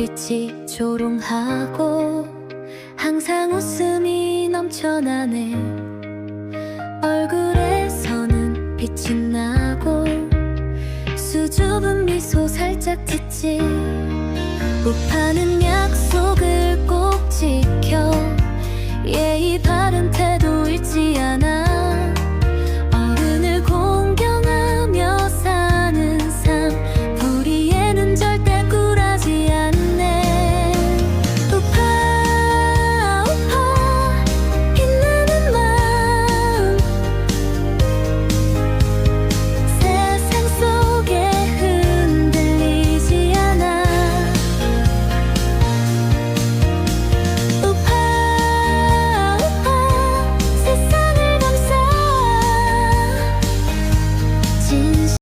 빛이 조롱하고 항상 웃음이 넘쳐나네. 얼굴에서는 빛이 나고 수줍은 미소 살짝 짓지. 못하는 약속을 꼭 지켜. 예의 바른 태도 잃지 않아